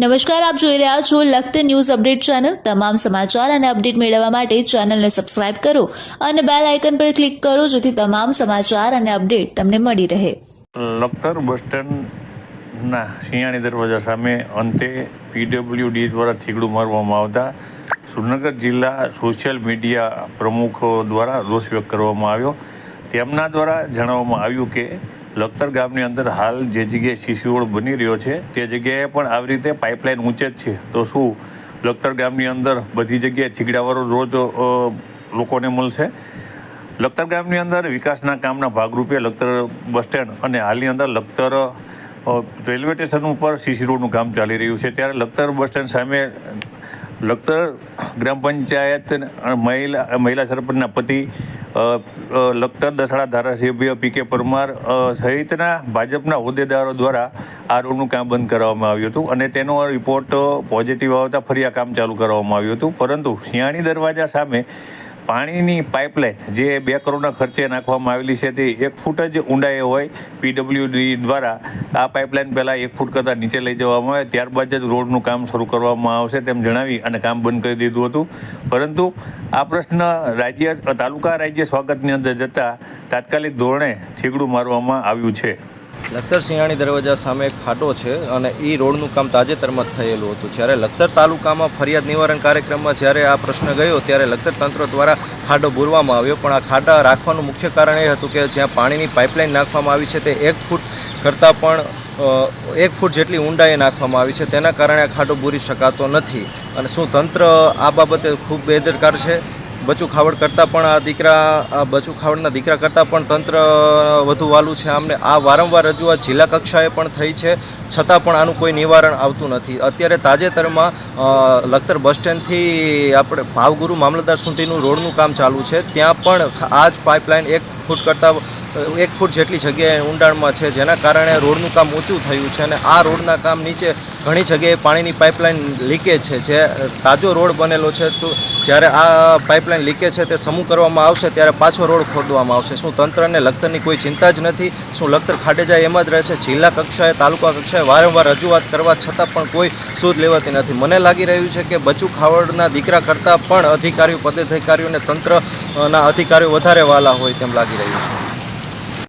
નમસ્કાર, આપ જોઈ રહ્યા છો લખત ન્યૂઝ અપડેટ ચેનલ. તમામ સમાચાર અને અપડેટ મેળવવા માટે ચેનલને સબસ્ક્રાઇબ કરો અને બેલ આઇકન પર ક્લિક કરો જેથી તમામ સમાચાર અને અપડેટ તમને મળી રહે. લખતર બસ સ્ટેન્ડના શિયાળી દરવાજા સામે અંતે પીડબ્લ્યુડી દ્વારા થીગડું મારવામાં આવતા સુરનગર જિલ્લા સોશિયલ મીડિયા પ્રમુખો દ્વારા રોષ વ્યક્ત કરવામાં આવ્યો. તેમના દ્વારા જણાવવામાં આવ્યું કે લખતર ગામની અંદર હાલ જે જગ્યાએ સીસી રોડ બની રહ્યો છે, તે જગ્યાએ પણ આવી રીતે પાઇપલાઇન ઊંચે જ છે. તો શું લખતર ગામની અંદર બધી જગ્યાએ છીગડાવાળો રોજ લોકોને મળશે? લખતર ગામની અંદર વિકાસના કામના ભાગરૂપે લખતર બસ સ્ટેન્ડ અને હાલની અંદર લખતર રેલવે સ્ટેશન ઉપર સીસી રોડનું કામ ચાલી રહ્યું છે. ત્યારે લખતર બસ સ્ટેન્ડ સામે લખતર ગ્રામ પંચાયત મહિલા મહિલા સરપંચના પતિ લખતર દસડા ધારાસભ્ય પી કે પરમાર સહિતના ભાજપના હોદ્દેદારો દ્વારા આ રોડનું કામ બંધ કરવામાં આવ્યું હતું અને તેનો રિપોર્ટ પોઝિટિવ આવતા ફરી આ કામ ચાલુ કરવામાં આવ્યું હતું. પરંતુ શિયાણી દરવાજા સામે પાણીની પાઇપલાઇન જે બે કરોડના ખર્ચે નાખવામાં આવેલી છે તે એક ફૂટ જ ઊંડાઈએ હોય. પીડબ્લ્યુડી દ્વારા આ પાઇપલાઇન પહેલાં એક ફૂટ કરતાં નીચે લઈ જવામાં આવે. ત્યારબાદ જ રોડનું કામ શરૂ કરવામાં આવશે તેમ જણાવી અને કામ બંધ કરી દીધું હતું. પરંતુ આ પ્રશ્ન રાજ્ય, તાલુકા રાજ્ય સ્વાગતની અંદર જતાં તાત્કાલિક ધોરણે થીગડું મારવામાં આવ્યું છે. લખતર સિંહાણી દરવાજા સામે એક ખાડો છે અને એ રોડનું કામ તાજેતરમાં થયેલું હતું. જ્યારે લખતર તાલુકામાં ફરિયાદ નિવારણ કાર્યક્રમમાં જ્યારે આ પ્રશ્ન ગયો ત્યારે લખતર તંત્ર દ્વારા ખાડો બોરવામાં આવ્યો. પણ આ ખાડા રાખવાનું મુખ્ય કારણ એ હતું કે જ્યાં પાણીની પાઇપલાઇન નાખવામાં આવી છે તે એક ફૂટ કરતાં પણ એક ફૂટ જેટલી ઊંડાઈએ નાખવામાં આવી છે. તેના કારણે આ ખાડો બોરી શકાતો નથી. અને શું તંત્ર આ બાબતે ખૂબ બેદરકાર છે? બચુ ખાવડ કરતાં પણ આ દીકરા બચુ ખાવડના દીકરા કરતાં પણ તંત્ર વધુ વાલું છે. આમને આ વારંવાર રજૂઆત જિલ્લા કક્ષાએ પણ થઈ છે. છતાં પણ આનું કોઈ નિવારણ આવતું નથી. અત્યારે તાજેતરમાં લખતર બસ સ્ટેન્ડથી આપણે ભાવગુરુ મામલતદાર સુધીનું રોડનું કામ ચાલુ છે. ત્યાં પણ આ જ પાઇપલાઇન એક ફૂટ કરતાં એક ફૂટ જેટલી જગ્યાએ ઊંડાણમાં છે, જેના કારણે રોડનું કામ ઊંચું થયું છે અને આ રોડના કામ નીચે ઘણી જગ્યાએ પાણીની પાઇપલાઇન લીકેજ છે, જે તાજો રોડ બનેલો છે. તો જ્યારે આ પાઇપલાઇન લીકેજ છે તે સમૂહ કરવામાં આવશે, ત્યારે પાછો રોડ ખોદવામાં આવશે. શું તંત્રને લખતરની કોઈ ચિંતા જ નથી? શું લખતર ખાડે જાય એમ જ રહે છે? જિલ્લા કક્ષાએ, તાલુકા કક્ષાએ વારંવાર રજૂઆત કરવા છતાં પણ કોઈ શોધ લેવાતી નથી. મને લાગી રહ્યું છે કે બચુ ખાવડના દીકરા કરતાં પણ અધિકારીઓ પદાધિકારીઓને તંત્રના અધિકારીઓ વધારે વાલા હોય તેમ લાગી રહ્યું છે.